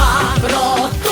забуття,